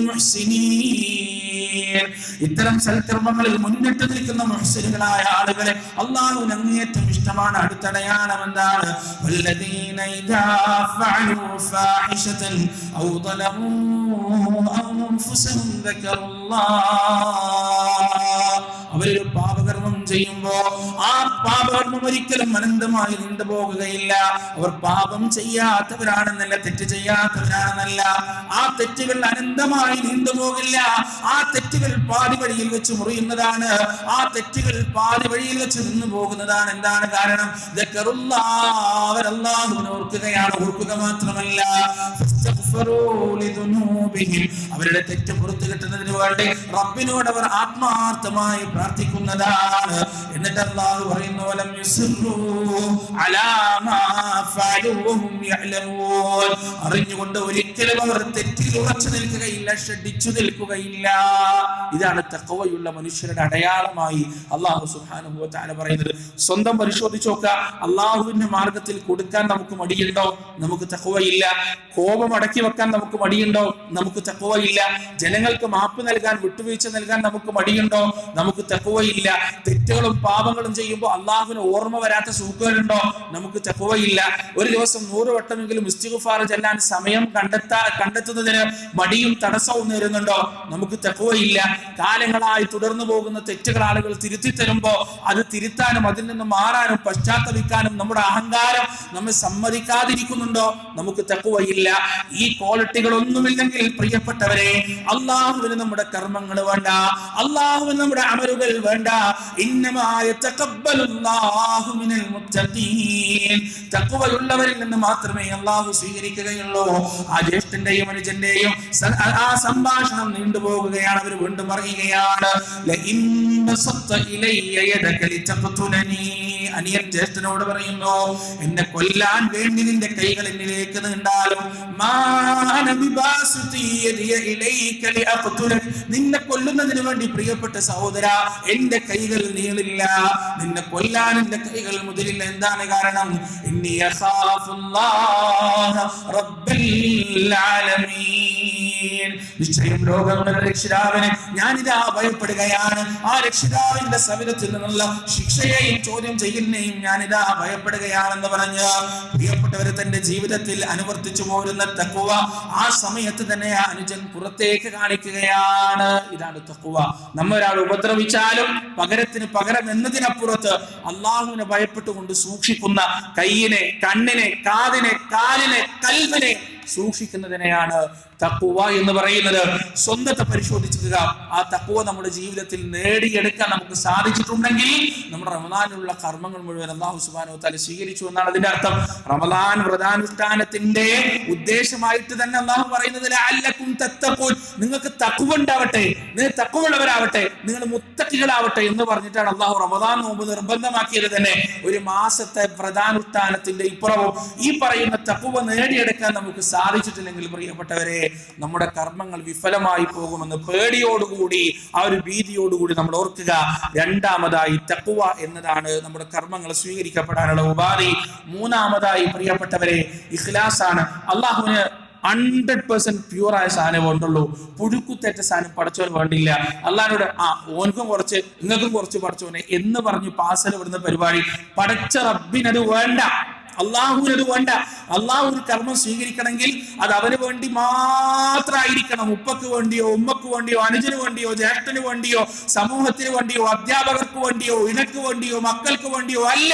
ഇത്തരം സൽക്കർമ്മങ്ങളിൽ മുന്നിട്ട് നിൽക്കുന്ന മുഹ്സിനുകളായ ആളുകളെ അള്ളാഹു അങ്ങേയറ്റം ഇഷ്ടമാണ് അടുത്തടയാളം എന്താണ് വല്ലദീന ഇദാ ഫഅലു ഫാഹിഷതൻ ഔ ظلموا أنفسهم ذكروا الله അവരൊരു പാപകർമ്മം ചെയ്യുമ്പോ ആ പാപകർമ്മം ഒരിക്കലും അനന്തമായി നീണ്ടു പോകുകയില്ല അവർ പാപം ചെയ്യാത്തവരാണെന്നല്ല തെറ്റ് ചെയ്യാത്തവരാണെന്നല്ല. ആ തെറ്റുകൾ അനന്തമായി നീണ്ടു പോകില്ല ആ തെറ്റുകൾ പാതി വഴിയിൽ വെച്ച് മുറിയുന്നതാണ്. ആ തെറ്റുകൾ പാതി വഴിയിൽ വെച്ച് നിന്നു പോകുന്നതാണ്. എന്താണ് കാരണം? അവരല്ലാഹുവിനെ ഓർക്കുകയാണ്. ഓർക്കുക മാത്രമല്ല അവരുടെ തെറ്റ് പുറത്തു കിട്ടുന്നതിന് വേണ്ടി റബ്ബിനോട് അവർ ആത്മാർത്ഥമായി പ്രാർത്ഥിക്കുന്നതാണ്. എന്നിട്ട് അള്ളാഹു പറയുന്ന പോലെ യുസിറൂ അലാ മാ ഫഅലൂ വഹും യഅലമൂൻ." അറിഞ്ഞുകൊണ്ട് ഒരിക്കലും അവർ തെറ്റിൽ ഉറച്ചു നിൽക്കുകയില്ല ഷഡിച്ചു നിൽക്കുകയില്ല. ഇതാണ് തക്കവയുള്ള മനുഷ്യരുടെ അടയാളമായി അള്ളാഹു വ പറയുന്നത്. സ്വന്തം പരിശോധിച്ചു നോക്കുക അള്ളാഹുവിന്റെ മാർഗത്തിൽ കൊടുക്കാൻ നമുക്ക് മടിയുണ്ടോ? നമുക്ക് തക്കവയില്ല കോപം അടക്കി വെക്കാൻ നമുക്ക് മടിയുണ്ടോ? നമുക്ക് തക്കവയില്ല ജനങ്ങൾക്ക് മാപ്പ് നൽകാൻ വിട്ടുവീഴ്ച നൽകാൻ നമുക്ക് മടിയുണ്ടോ? നമുക്ക് തക്കവയില്ല തെറ്റുകളും പാപങ്ങളും ചെയ്യുമ്പോൾ അള്ളാഹുവിന് ഓർമ്മ വരാത്ത സൂക്കുകളുണ്ടോ? നമുക്ക് തക്കവയില്ല ഒരു ദിവസം നൂറ് വട്ടമെങ്കിലും ഇസ്തിഗുഫാർ ചെല്ലാൻ സമയം കണ്ടെത്താ കണ്ടെത്തുന്നതിന് മടിയും തടസ്സവും നേരുന്നുണ്ടോ നമുക്ക് തക്കവയില്ല കാലങ്ങളായി തുടർന്നു പോകുന്ന തെറ്റുകൾ ആളുകൾ തിരുത്തി തരുമ്പോ അത് തിരുത്താനും അതിൽ നിന്ന് മാറാനും പശ്ചാത്തലിക്കാനും നമ്മുടെ അഹങ്കാരം നമ്മെ സമ്മതിക്കാതിരിക്കുന്നുണ്ടോ? നമുക്ക് തക്കുവയില്ല ഈ ക്വാളിറ്റികൾ ഒന്നുമില്ലെങ്കിൽ പ്രിയപ്പെട്ടവരെ അള്ളാഹുവിന് നമ്മുടെ കർമ്മങ്ങൾ വേണ്ട. അള്ളാഹുവിന് നമ്മുടെ അമലുകൾ വേണ്ട. ഇന്ന ഇന്നമാ യതഖബ്ബലുല്ലാഹു മിനൽ മുത്തഖീൻ. തഖ്വയുള്ളവരിൽ നിന്ന് മാത്രമേ അള്ളാഹു സ്വീകരിക്കുകയുള്ളൂ. ആ ജ്യേഷ്ഠന്റെയും അനുജന്റെയും ആ- സംഭാഷണം നീണ്ടുപോകുകയാണ്. അവർ വീണ്ടും പറയുകയാണ് അനിയൻ ജ്യേഷ്ഠനോട് പറയുന്നു എന്നെ കൊല്ലാൻ വേണ്ടി നിന്റെ കൈകൾ എന്നിലേക്ക് നീണ്ടാലും. നിന്നെ കൊല്ലുന്നതിന് വേണ്ടി പ്രിയപ്പെട്ട സഹോദര എന്റെ കൈകൾ നീളില്ല. നിന്നെ കൊല്ലാൻ എന്റെ കൈകൾ മുതലില്ല. എന്താണ് കാരണം? ഇന്നി അസാഫുല്ലാഹ റബ്ബിൽ ആലമീൻ. നിശ്ചയം ലോകങ്ങളുടെ രക്ഷിതാവിന് ഞാനിതാ ഭയപ്പെടുകയാണ്. ആ രക്ഷിതാവിന്റെ സവിധത്തിൽ നിന്നുള്ള ശിക്ഷയെയും ചോദ്യം ചെയ്യുന്നേയും ഞാനിതാ ഭയപ്പെടുകയാണെന്ന് പറഞ്ഞ് പ്രിയപ്പെട്ടവരെ തന്റെ ജീവിതത്തിൽ അനുവർത്തിച്ചു പോരുന്ന തക്കുവ ആ സമയത്ത് തന്നെ ആ അനുജൻ പുറത്തേക്ക് കാണിക്കുകയാണ്. ഇതാണ് തക്കുവ. നമ്മൾ ഒരാൾ ഉപദ്രവിച്ചാലും പകരത്തിന് പകരം എന്നതിനപ്പുറത്ത് അള്ളാഹുവിനെ ഭയപ്പെട്ടുകൊണ്ട് സൂക്ഷിക്കുന്ന കയ്യിനെ കണ്ണിനെ കാതിനെ കാലിനെ കൽവിനെ സൂക്ഷിക്കുന്നതിനെയാണ് തക്കുവ എന്ന് പറയുന്നത്. സ്വന്തത്തെ പരിശോധിക്കുക ആ തക്കുവ നമ്മുടെ ജീവിതത്തിൽ നേടിയെടുക്കാൻ നമുക്ക് സാധിച്ചിട്ടുണ്ടെങ്കിൽ നമ്മുടെ റമദാനിലുള്ള കർമ്മങ്ങൾ മുഴുവൻ അള്ളാഹു സുബാനോ തല സ്വീകരിച്ചു എന്നാണ് അതിന്റെ അർത്ഥം. റമദാൻ വ്രതാനുഷ്ഠാനത്തിന്റെ ഉദ്ദേശമായിട്ട് തന്നെ അള്ളാഹു പറയുന്നത് നിങ്ങൾക്ക് തക്കുവ ഉണ്ടാവട്ടെ. നിങ്ങൾ തക്കുവുള്ളവരാവട്ടെ നിങ്ങൾ മുത്തക്കികളാവട്ടെ എന്ന് പറഞ്ഞിട്ടാണ് അള്ളാഹു റമദാൻ നോമ്പ് നിർബന്ധമാക്കിയത് തന്നെ. ഒരു മാസത്തെ വ്രതാനുഷ്ഠാനത്തിന്റെ ഇപ്പുറവും ഈ പറയുന്ന തക്കുവ നേടിയെടുക്കാൻ നമുക്ക് സാധിച്ചിട്ടില്ലെങ്കിൽ പ്രിയപ്പെട്ടവരെ നമ്മുടെ കർമ്മങ്ങൾ വിഫലമായി പോകുമെന്ന് പേടിയോടുകൂടി ആ ഒരു ഭീതിയോടുകൂടി നമ്മൾ ഓർക്കുക. രണ്ടാമതായി തക്കുവ എന്നതാണ് നമ്മുടെ കർമ്മങ്ങൾ സ്വീകരിക്കപ്പെടാനുള്ള ഉപാധി. മൂന്നാമതായി പ്രിയപ്പെട്ടവരെ ഇഖ്ലാസ് ആണ് അള്ളാഹുവിന് ഹൺഡ്രഡ് പെർസെന്റ് പ്യൂർ ആയ സാധനം കൊണ്ടുള്ളൂ പുഴുക്കുത്തേറ്റ സാധനം പഠിച്ചവൻ വേണ്ടില്ല. അള്ളാഹിനോട് ആ ഓനക്കും കുറച്ച് നിങ്ങൾക്കും കുറച്ച് പഠിച്ചോനെ എന്ന് പറഞ്ഞ് പാസൽ വിടുന്ന പരിപാടി പഠിച്ച റബ്ബിനത് വേണ്ട. അള്ളാഹുവിനത് വേണ്ട. അള്ളാഹു ഒരു കർമ്മം സ്വീകരിക്കണമെങ്കിൽ അത് അവന് വേണ്ടി മാത്രമായിരിക്കണം ഉപ്പക്ക് വേണ്ടിയോ ഉമ്മക്ക് വേണ്ടിയോ അനുജന് വേണ്ടിയോ ജ്യേഷ്ഠന് വേണ്ടിയോ സമൂഹത്തിന് വേണ്ടിയോ അധ്യാപകർക്ക് വേണ്ടിയോ ഇണക്ക് വേണ്ടിയോ മക്കൾക്ക് വേണ്ടിയോ അല്ല.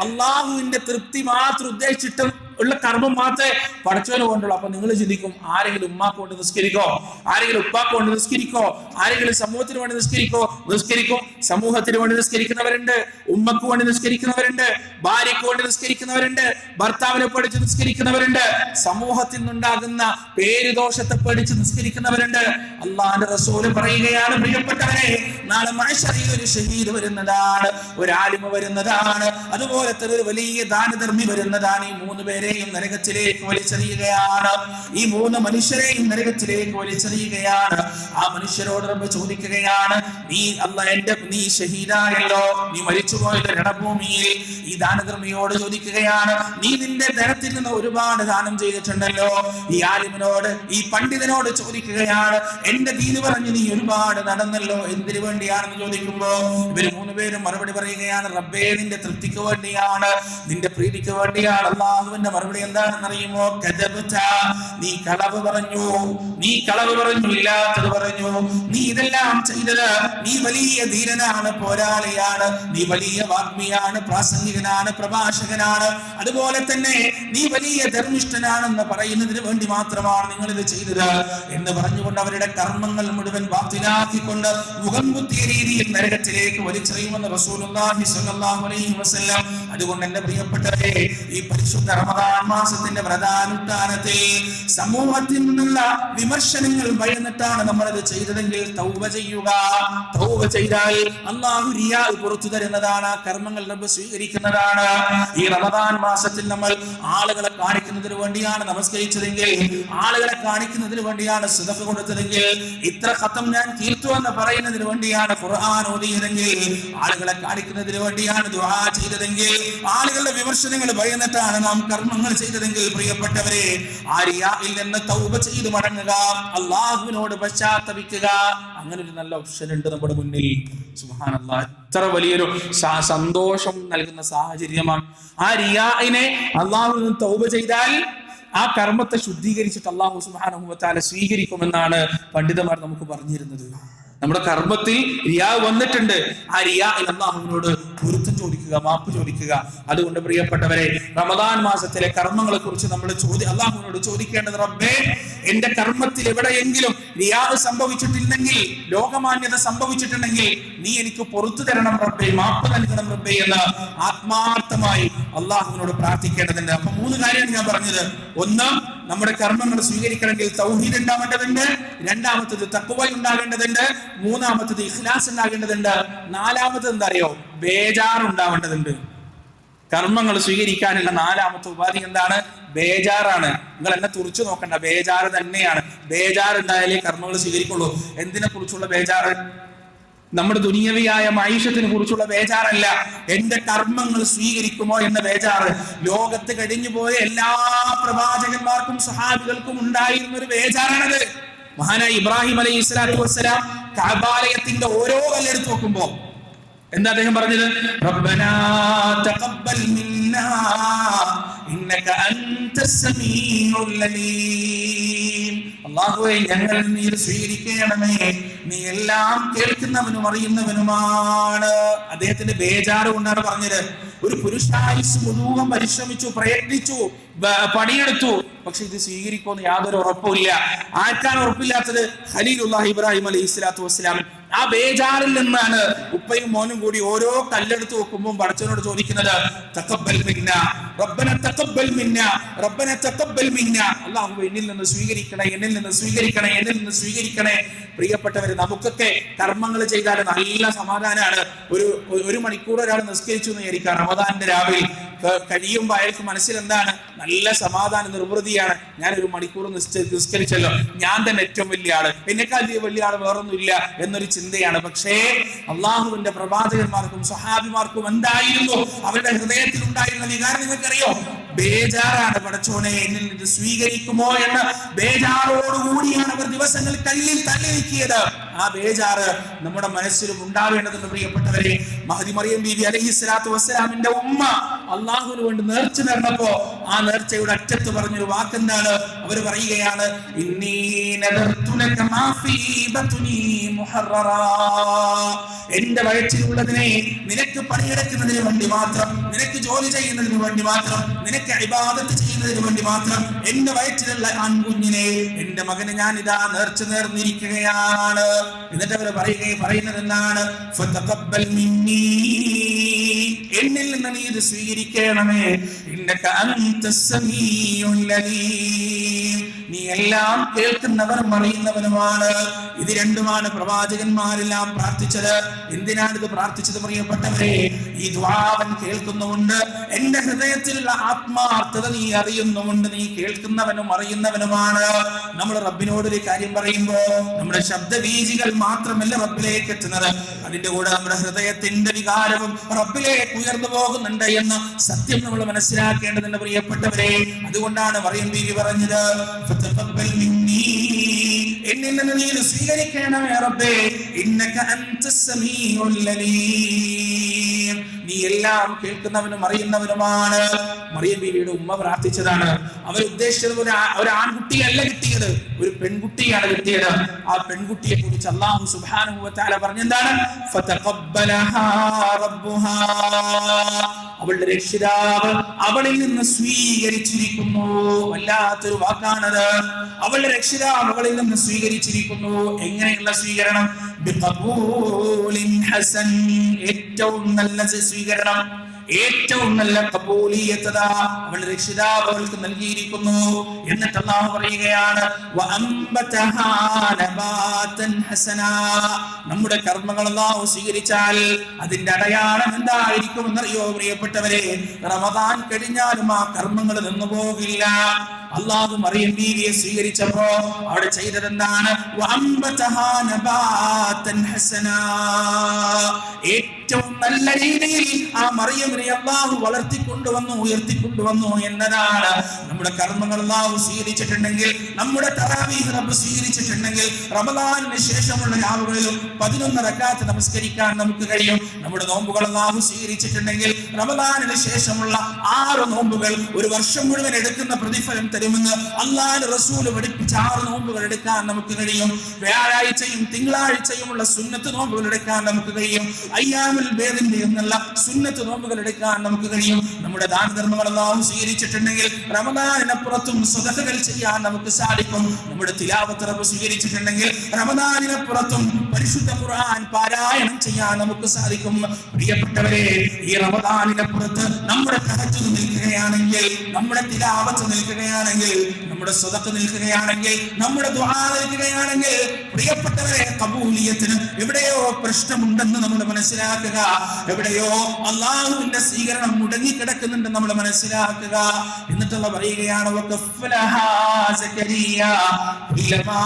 അള്ളാഹുവിന്റെ തൃപ്തി മാത്രം ഉദ്ദേശിച്ചിട്ട് ഉള്ള കർമ്മം മാത്രമേ പഠിച്ചവന് കൊണ്ടുള്ളൂ. അപ്പൊ നിങ്ങൾ ചിന്തിക്കും ആരെങ്കിലും ഉമ്മാക്ക് കൊണ്ട് നിസ്കരിക്കോ? ആരെങ്കിലും ഉപ്പാക്ക് കൊണ്ട് നിസ്കരിക്കോ? ആരെങ്കിലും സമൂഹത്തിന് വേണ്ടി നിസ്കരിക്കോ? നിസ്കരിക്കും. സമൂഹത്തിന് വേണ്ടി നിസ്കരിക്കുന്നവരുണ്ട്. ഉമ്മക്ക് വേണ്ടി നിസ്കരിക്കുന്നവരുണ്ട്. ഭാര്യയ്ക്ക് വേണ്ടി നിസ്കരിക്കുന്നവരുണ്ട്. ഭർത്താവിനെ പഠിച്ച് നിസ്കരിക്കുന്നവരുണ്ട്. സമൂഹത്തിൽ നിന്നുണ്ടാകുന്ന പേരുദോഷത്തെ പഠിച്ച് നിസ്കരിക്കുന്നവരുണ്ട്. അള്ളാന്റെ റസൂൽ പറയുകയാണ് പ്രിയപ്പെട്ടവരെ നാളെ മനുഷ്യരിൽ ഒരു ഷഹീദ് വരുന്നതാണ് ഒരു വരുന്നതാണ് അതുപോലെ തന്നെ ഒരു വലിയ ദാനധർമ്മി വരുന്നതാണ് ഈ മൂന്ന് പേരെയും നരകത്തിലേക്ക് വലിച്ചെറിയുകയാണ്. ഈ മൂന്ന് മനുഷ്യരെയും നരകത്തിലേക്ക് വലിച്ചെറിയുകയാണ്. ആ മനുഷ്യരോട് റബ്ബ് ചോദിക്കുകയാണ് നീ അല്ല എന്റെ നീ ഷഹീദായല്ലോ നീ മരിച്ചുപോയത് രണഭൂമിയിൽ. ഈ ദാനധർമ്മിയോട് ചോദിക്കുകയാണ് നീ നിന്റെ ധനത്തിൽ നിന്ന് ഒരുപാട് ദാനം ചെയ്തിട്ടുണ്ടല്ലോ. ഈ ആലിമിനോട് ഈ പണ്ഡിതനോട് ചോദിക്കുകയാണ് എന്റെ ദീന് പറഞ്ഞ് നീ ഒരുപാട് നടന്നല്ലോ. എന്തിനു വേണ്ടിയാണെന്ന് ചോദിക്കുമ്പോ ഇവർ മൂന്ന് പേരും മറുപടി പറയുകയാണ് റബ്ബേ നിന്റെ തൃപ്തിക്ക് വേണ്ടിയാണ്. നിന്റെ പ്രീതിക്ക് വേണ്ടിയാണ്. അള്ളാഹുവിന്റെ മറുപടി എന്താണെന്ന് അറിയുമോ കദബ്ത. നീ കളവ് പറഞ്ഞു. നീ കളവ് പറഞ്ഞു ഇല്ലാത്തത് പറഞ്ഞു. നീ ഇതെല്ലാം ചെയ്തത് നീ വലിയ ധീരനാണ് പോരാളിയാണ്. നീ വലിയ വാഗ്മിയാണ് പ്രാസംഗികനാണ് പ്രഭാഷകനാണ്. അതുപോലെ തന്നെ നീ വലിയ ധർമ്മിഷ്ഠനാണെന്ന് പറയുന്നതിന് വേണ്ടി മാത്രമാണ് നിങ്ങൾ ഇത് ചെയ്തത് എന്ന് പറഞ്ഞുകൊണ്ട് അവരുടെ കർമ്മങ്ങൾ മുഴുവൻ ബാത്തിലാക്കിക്കൊണ്ട് മുഖം കുത്തിയ രീതിയിൽ നരകത്തിലേക്ക് വലിച്ചെറിയുമെന്ന് റസൂലുള്ളാഹി അലൈഹി വസല്ലം. അതുകൊണ്ട് എന്റെ പ്രിയപ്പെട്ടവരെ ഈ പരിശുദ്ധ റമദാൻ മാസത്തിന്റെ വ്രതാനുഷ്ഠാനത്തെ സമൂഹത്തിൽ നിന്നുള്ള വിമർശനങ്ങൾ ഭയന്നിട്ടാണ് നമ്മൾ ഇത് ചെയ്തതെങ്കിൽ തൗബ ചെയ്യുക. തൗബ ചെയ്താൽ അള്ളാഹു റിയാ പുറത്തു തരുന്നതാണ് കർമ്മങ്ങൾ റബ്ബ് സ്വീകരിക്കുന്നതാണ്. ഈ റമദാൻ മാസത്തിൽ നമ്മൾ ആളുകളെ കാണിക്കുന്നതിന് വേണ്ടിയാണ് നമസ്കരിച്ചതെങ്കിൽ ആളുകളെ കാണിക്കുന്നതിന് വേണ്ടിയാണ് സുതഫ് കൊടുത്തതെങ്കിൽ ഇത്ര ഖത്തം ഞാൻ തീർത്തു എന്ന് പറയുന്നതിന് വേണ്ടിയാണ് ഖുർആൻ ഓതിയതെങ്കിൽ ആളുകളെ കാണിക്കുന്നതിന് വേണ്ടിയാണ് ദുആ ചെയ്തതെങ്കിൽ ആളുകളുടെ വിമർശനങ്ങൾ ഭയന്നിട്ടാണ് നാം കർമ്മങ്ങൾ ചെയ്തതെങ്കിൽ പ്രിയപ്പെട്ടവരെ ആ നിന്ന് തൗബ ചെയ്ത് മടങ്ങുക അള്ളാഹുവിനോട് പശ്ചാത്തപിക്കുക. അങ്ങനെ ഒരു നല്ല ഓപ്ഷൻ ഉണ്ട് നമ്മുടെ മുന്നിൽ. എത്ര വലിയൊരു സന്തോഷം നൽകുന്ന സാഹചര്യമാണ്. ആ റിയായിനെ അള്ളാഹുവിന് തൗബ ചെയ്താൽ ആ കർമ്മത്തെ ശുദ്ധീകരിച്ചിട്ട് അള്ളാഹു തആല സ്വീകരിക്കുമെന്നാണ് പണ്ഡിതന്മാർ നമുക്ക് പറഞ്ഞിരുന്നത്. നമ്മുടെ കർമ്മത്തിൽ റിയാ വന്നിട്ടുണ്ട്. ആ റിയാ അള്ളാഹുവിനോട് പൊരുത്തം ചോദിക്കുക മാപ്പ് ചോദിക്കുക. അതുകൊണ്ട് പ്രിയപ്പെട്ടവരെ റമദാൻ മാസത്തിലെ കർമ്മങ്ങളെ കുറിച്ച് നമ്മൾ ചോദി അള്ളാഹുവിനോട് ചോദിക്കേണ്ടത് റബ്ബേ എന്റെ കർമ്മത്തിൽ എവിടെയെങ്കിലും റിയാ സംഭവിച്ചിട്ടില്ലെങ്കിൽ ലോകമാന്യത സംഭവിച്ചിട്ടുണ്ടെങ്കിൽ നീ എനിക്ക് പൊറത്തു തരണം റബ്ബേ മാപ്പ് നൽകണം റബ്ബേ എന്ന് ആത്മാർത്ഥമായി അള്ളാഹുവിനോട് പ്രാർത്ഥിക്കേണ്ടതുണ്ട്. അപ്പൊ മൂന്ന് കാര്യമാണ് ഞാൻ പറഞ്ഞത്. ഒന്ന് നമ്മുടെ കർമ്മങ്ങൾ സ്വീകരിക്കണമെങ്കിൽ തൗഹീദ് ഉണ്ടാവേണ്ടതുണ്ട്. രണ്ടാമത്തത് തക്കുവ ഉണ്ടാകേണ്ടതുണ്ട്. മൂന്നാമത്തത് ഇഖ്ലാസ് ഉണ്ടാകേണ്ടതുണ്ട്. നാലാമത്തത് എന്താ അറിയോ ബേജാർ ഉണ്ടാവേണ്ടതുണ്ട്. കർമ്മങ്ങൾ സ്വീകരിക്കാനുള്ള നാലാമത്തെ ഉപാധി എന്താണ്? ബേജാറാണ്. നിങ്ങൾ എന്നെ തുറച്ചു നോക്കണ്ട. ബേജാറ് തന്നെയാണ്. ബേജാർ ഉണ്ടായാലേ കർമ്മങ്ങൾ സ്വീകരിക്കുള്ളൂ. എന്തിനെ കുറിച്ചുള്ള ബേജാറ്? നമ്മുടെ ദുനിയവിയായ മൈഷത്തിനെ കുറിച്ചുള്ള ബേജാറല്ല. എന്റെ കർമ്മങ്ങൾ സ്വീകരിക്കുമോ എന്ന ബേജാറ്. ലോകത്ത് കഴിഞ്ഞു പോയ എല്ലാ പ്രവാചകന്മാർക്കും സഹാബികൾക്കും ഉണ്ടായിരുന്ന ഒരു ബേജാറാണത്. മഹാനായ ഇബ്രാഹിം അലൈഹി സ്വലാത്തു വസ്സലാം കാബാലയത്തിന്റെ ഓരോ കല്ലെടുത്ത് നോക്കുമ്പോ എന്താ അദ്ദേഹം പറഞ്ഞത്? റബ്ബനാ തഖബ്ബൽ മിന്നാ ഇന്നക സമീഉൽ അലീം. അല്ലാഹുവേ ഞങ്ങൾ നീ സ്വീകരിക്കണമേ. നീ എല്ലാം കേൾക്കുന്നവനും അറിയുന്നവനുമാണ്. അദ്ദേഹത്തിന്റെ ബേജാറ് കൊണ്ടാണ് പറഞ്ഞത്. ഒരു പുരുഷായുസ് മുഴുവൻ പരിശ്രമിച്ചു പ്രയത്നിച്ചു പണിയെടുത്തു. പക്ഷെ ഇത് സ്വീകരിക്കുമെന്ന് യാതൊരു ഉറപ്പില്ല ആർക്കാണ് ഉറപ്പില്ലാത്തത്? ഖലീലുല്ലാഹി ഇബ്രാഹിം അലൈഹി സ്വലാത്തു വസ്സലാം. ആ ബേജാറിൽ നിന്നാണ് ഉപ്പയും മോനും കൂടി ഓരോ കല്ലെടുത്ത് വെക്കുമ്പോൾ പടച്ചവനോട് ചോദിക്കുന്നത് തക്കബൽ മിന്ന റബ്ബന തഖബ്ബൽ മിന്ന റബ്ബന തഖബ്ബൽ മിന്ന. അല്ലാഹു എന്നിൽ നിന്ന് സ്വീകരിക്കണേ എന്നിൽ നിന്ന് സ്വീകരിക്കണേ എന്നിൽ നിന്ന് സ്വീകരിക്കണേ. പ്രിയപ്പെട്ടവര് നമുക്കൊക്കെ കർമ്മങ്ങൾ ചെയ്താൽ നല്ല സമാധാനമാണ് ഒരു ഒരു മണിക്കൂർ ഒരാൾ നിസ്കരിച്ചു എന്ന് വിചാരിക്കാം റമദാന്റെ രാവിലെ കഴിയുമ്പോൾ അയാൾക്ക് മനസ്സിൽ എന്താണ്? നല്ല സമാധാന നിർവൃതിയാണ്. ഞാൻ ഒരു മണിക്കൂർ നിസ്കരിച്ചല്ലോ. ഞാൻ തന്നെ ഏറ്റവും വലിയ ആൾ. എന്നെക്കാൾ വലിയ ആൾ വേറൊന്നുമില്ല എന്നൊരു ചിന്തയാണ്. പക്ഷേ അള്ളാഹുവിന്റെ പ്രവാചകന്മാർക്കും സഹാബിമാർക്കും എന്തായിരുന്നു? അവരുടെ ഹൃദയത്തിൽ ഉണ്ടായിരുന്ന വികാരം നിങ്ങൾക്കറിയോ ബേജാറാണ് പടച്ചോനെ എന്നിൽ ഇത് സ്വീകരിക്കുമോ എന്ന് ബേജാറോടുകൂടിയാണ് അവർ ദിവസങ്ങൾ കല്ലിൽ തള്ളി നീക്കിയത് ആ ബേജാറ് നമ്മുടെ മനസ്സിലും ഉണ്ടാവേണ്ടതുണ്ട് പ്രിയപ്പെട്ടവരെ. മഹതി മറിയം ബീവി അലഹി സ്വലാത്തു വസ്സലാമിന്റെ ഉമ്മ അള്ളാഹുവിന് വേണ്ടി നേർച്ച നേർന്നപ്പോ ആ നേർച്ചയുടെ അറ്റത്ത് പറഞ്ഞൊരു വാക്കെന്താണ്? അവർ പറയുകയാണ് "ഇന്നീ നദർതു ലക മാ ഫീ ബത്നി എന്റെ വയറ്റിലുള്ളതിനെ നിനക്ക് പണിയെടുക്കുന്നതിന് വേണ്ടി മാത്രം നിനക്ക് ജോലി ചെയ്യുന്നതിന് വേണ്ടി മാത്രം നിനക്ക് ഇബാദത്ത് ചെയ്യുന്നതിന് വേണ്ടി മാത്രം എന്റെ വയറ്റിലുള്ള ആൺകുഞ്ഞിനെ എന്റെ മകന് ഞാൻ ഇതാ നേർച്ച നേർന്നിരിക്കുകയാണ്. എന്നിട്ട് അവർ പറയുകയും പറയുന്നത് എന്താണ്. എന്നിൽ നിന്ന് നീ ഇത് സ്വീകരിക്കണമേ അലീം. നീ എല്ലാം കേൾക്കുന്നവനും അറിയുന്നവനുമാണ്. ഇത് രണ്ടുമാണ് പ്രവാചകന്മാരെല്ലാം പ്രാർത്ഥിച്ചത്. എന്തിനാണ് ഇത് പ്രാർത്ഥിച്ചത് പ്രിയപ്പെട്ടവരെ? ഈ ദ്വാവൻ കേൾക്കുന്നുമുണ്ട്. എന്റെ ഹൃദയത്തിലുള്ള ആത്മാർത്ഥത നീ അറിയുന്നുമുണ്ട്. നീ കേൾക്കുന്നവനും അറിയുന്നവനുമാണ്. നമ്മൾ റബ്ബിനോട് ഒരു കാര്യം പറയുമ്പോ നമ്മുടെ ശബ്ദബീജികൾ മാത്രമല്ല റബ്ബിലേക്ക് എത്തുന്നത്. അതിന്റെ കൂടെ നമ്മുടെ ഹൃദയത്തിന്റെ വികാരവും റബ്ബിലേക്ക് ഉയർന്നു പോകുന്നുണ്ട് എന്ന സത്യം നമ്മൾ മനസ്സിലാക്കേണ്ടതുണ്ട് പ്രിയപ്പെട്ടവരെ. അതുകൊണ്ടാണ് പറയും ബീവി പറഞ്ഞത്. എന്നിൽ നീ റബ്ബേ ഇന്നക അൻതസ് സമീഉൽ നീ എല്ലാം കേൾക്കുന്നവനും അറിയുന്നവനുമാണ്. മറിയം ബീവിയുടെ ഉമ്മ പ്രാർത്ഥിച്ചതാണ്. അവർ ഉദ്ദേശിച്ചത് ഒരു ആൺകുട്ടിയല്ല കിട്ടിയത്. ഒരു പെൺകുട്ടിയാണ് കിട്ടിയത്. ആ പെൺകുട്ടിയെ കുറിച്ച് അള്ളാഹു തആല പറഞ്ഞെന്താണ് അവളുടെ രക്ഷിതാവ് അവളിൽ നിന്ന് സ്വീകരിച്ചിരിക്കുന്നു. വല്ലാത്തൊരു വാക്കാണത്. അവളുടെ രക്ഷിതാവ് അവളിൽ നിന്ന് സ്വീകരിച്ചിരിക്കുന്നു. എങ്ങനെയുള്ള സ്വീകരണം? ഏറ്റവും നല്ല സ്വീകരണം. ഏറ്റവും നല്ല കബൂലിയത്തത അവൾ രക്ഷിതാവ് അവൾക്ക് നൽകിയിരിക്കുന്നു. എന്നിട്ട് അള്ളാഹു പറയുകയാണ്. നമ്മുടെ കർമ്മങ്ങൾ അള്ളാഹു സ്വീകരിച്ചാൽ അതിന്റെ അടയാളം എന്തായിരിക്കും എന്നറിയോ പ്രിയപ്പെട്ടവരെ? റമദാൻ കഴിഞ്ഞാലും ആ കർമ്മങ്ങൾ നിന്നു പോകില്ല അള്ളാഹു മറിയം ബീവിയെ സ്വീകരിച്ചപ്പോ അവിടെ ചെയ്തത് എന്താണ് വഅംബതഹാ ഹസനാ. ഏറ്റവും നല്ല രീതിയിൽ ആ മറിയമിനെ അള്ളാഹു വളർത്തിക്കൊണ്ടുവന്നു ഉയർത്തിക്കൊണ്ടുവന്നു എന്നതാണ് നമ്മുടെ കർമ്മങ്ങൾ അള്ളാഹു സ്വീകരിച്ചിട്ടുണ്ടെങ്കിൽ നമ്മുടെ തറാവീഹ് റബ്ബ് സ്വീകരിച്ചിട്ടുണ്ടെങ്കിൽ റമദാനിന് ശേഷമുള്ള രാവുകളിലും പതിനൊന്ന് റക്കാത്ത് നമസ്കരിക്കാൻ നമുക്ക് കഴിയും നമ്മുടെ നോമ്പുകൾ അള്ളാഹു സ്വീകരിച്ചിട്ടുണ്ടെങ്കിൽ റമദാനിന് ശേഷമുള്ള ആറ് നോമ്പുകൾ ഒരു വർഷം മുഴുവൻ എടുക്കുന്ന പ്രതിഫലം തരുമെന്ന് അള്ളാഹ് റസൂൽ പഠിപ്പിച്ച ആറ് നോമ്പുകൾ എടുക്കാൻ നമുക്ക് കഴിയും. വ്യാഴാഴ്ചയും തിങ്കളാഴ്ചയുമുള്ള സുന്നത്ത് നോമ്പുകൾ എടുക്കാൻ നമുക്ക് കഴിയും. അയ്യാമുൽ ബേദിന്റെ എന്നുള്ള സുന്നത്ത് നോമ്പുകൾ എടുക്കാൻ നമുക്ക് കഴിയും. നമ്മുടെ ദാനധർമ്മങ്ങൾ അള്ളാഹു സ്വീകരിച്ചിട്ടുണ്ടെങ്കിൽ റമദാനിനപ്പുറത്തും സ്വതകൾ ചെയ്യാൻ നമുക്ക് സാധിക്കും. നമ്മുടെ തിലാവത്ത് റബ്ബ് സ്വീകരിച്ചിട്ടുണ്ടെങ്കിൽ റമദാനിനപ്പുറത്തും പരിശുദ്ധ ഖുർആൻ പാരായണം ചെയ്യാൻ നമുക്ക് സാധിക്കും. പ്രിയപ്പെട്ടവരെ ഈ റമദാനിനപ്പുറത്ത് നമ്മുടെ തഹജ്ജുദ് നിൽക്കുകയാണെങ്കിൽ നമ്മുടെ തിലാവത്ത് നിൽക്കുകയാണെങ്കിൽ നമ്മുടെ സ്വതക്ക് നിൽക്കുകയാണെങ്കിൽ നമ്മുടെ ദുആ നിൽക്കുകയാണെങ്കിൽ പ്രിയപ്പെട്ടവരെ കബൂലിയത്തിന് എവിടെയോ പ്രശ്നമുണ്ടെന്ന് നമ്മൾ മനസ്സിലാക്കുക എവിടെയോ അള്ളാഹുവിന്റെ സ്വീകരണം മുടങ്ങിക്കിടക്കുന്നുണ്ട് നമ്മൾ മനസ്സിലാക്കുക എന്നിട്ടുള്ള പറയുകയാണ് വഖഫലഹാ സക്കരിയ കുല്ലമാ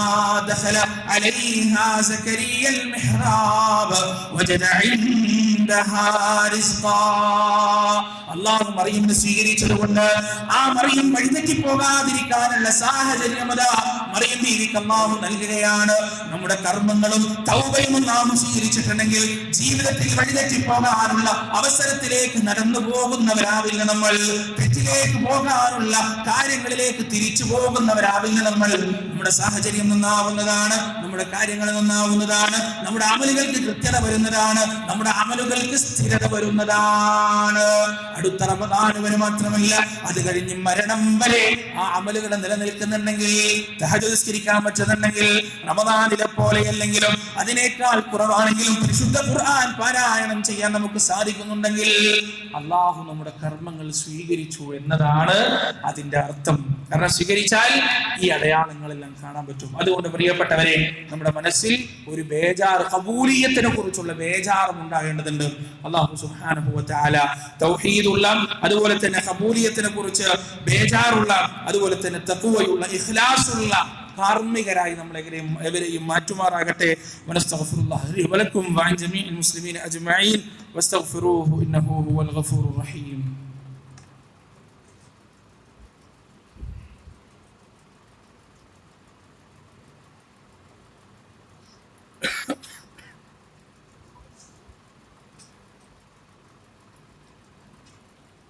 ദഖല അലൈഹാ സക്കരിയ المحراب وجد عندها رزقا അള്ളാഹു മറിയമിനെ സ്വീകരിച്ചതുകൊണ്ട് ആ മറിയം വഴിതെറ്റി പോകാതിരിക്കാനുള്ള സാഹചര്യം അതാ മറിയം ബീവിക്ക് അള്ളാഹു നൽകുകയാണ്. നമ്മുടെ കർമ്മങ്ങളും തൗബയും നാം സ്വീകരിച്ചിട്ടുണ്ടെങ്കിൽ ജീവിതത്തിൽ വഴിതെറ്റി പോകാനുള്ള അവസരത്തിലേക്ക് നടന്നു പോകുന്നവരാവില്ല നമ്മൾ. തെറ്റിലേക്ക് പോകാനുള്ള കാര്യങ്ങളിലേക്ക് തിരിച്ചു പോകുന്നവരാവില്ല നമ്മൾ. നമ്മുടെ സാഹചര്യം നന്നാവുന്നതാണ് നമ്മുടെ കാര്യങ്ങൾ നന്നാവുന്നതാണ് നമ്മുടെ അമലുകൾക്ക് കൃത്യത വരുന്നതാണ് നമ്മുടെ അമലുകൾക്ക് സ്ഥിരത വരുന്നതാണ്. അടുത്ത റമദാൻ വരെ മാത്രമല്ല അത് കഴിഞ്ഞ് മരണം വരെ ആ അമലുകൾ നിലനിൽക്കുന്നുണ്ടെങ്കിൽ സഹജസ്കരിക്കാൻ പറ്റുന്നുണ്ടെങ്കിൽ റമദാനിലെ പോലെ അല്ലെങ്കിലും അതിനേക്കാൾ കുറവാണെങ്കിലും പരിശുദ്ധ ഖുർആൻ പാരായണം ചെയ്യാൻ നമുക്ക് സാധിക്കുന്നുണ്ടെങ്കിൽ അള്ളാഹു നമ്മുടെ കർമ്മങ്ങൾ സ്വീകരിച്ചു എന്നതാണ് അതിന്റെ അർത്ഥം. കാരണം സ്വീകരിച്ചാൽ ഈ അടയാളങ്ങളെല്ലാം കാണാൻ പറ്റും. അതുകൊണ്ട് പ്രിയപ്പെട്ടവരെ നമ്മുടെ മനസ്സിൽ ഒരു ബേജാർ കബൂലിയത്തിനെ കുറിച്ചുള്ള ബേജാറും ഉണ്ടാകേണ്ടതുണ്ട്. അള്ളാഹു തൗഹീദുള്ള അതുപോലെ തന്നെ കബൂലിയത്തിനെ കുറിച്ച് ബേജാറുള്ള അതുപോലെ തന്നെ തക്കുവയുള്ള ഇഖ്ലാസുള്ള കാർമ്മികരായി നമ്മളെവരെയും എവരെയും മാറ്റുമാറാകട്ടെ. ലി വലക്കും വസ്തഗ്ഫിറൂഹു ഇന്നഹു ഹുവൽ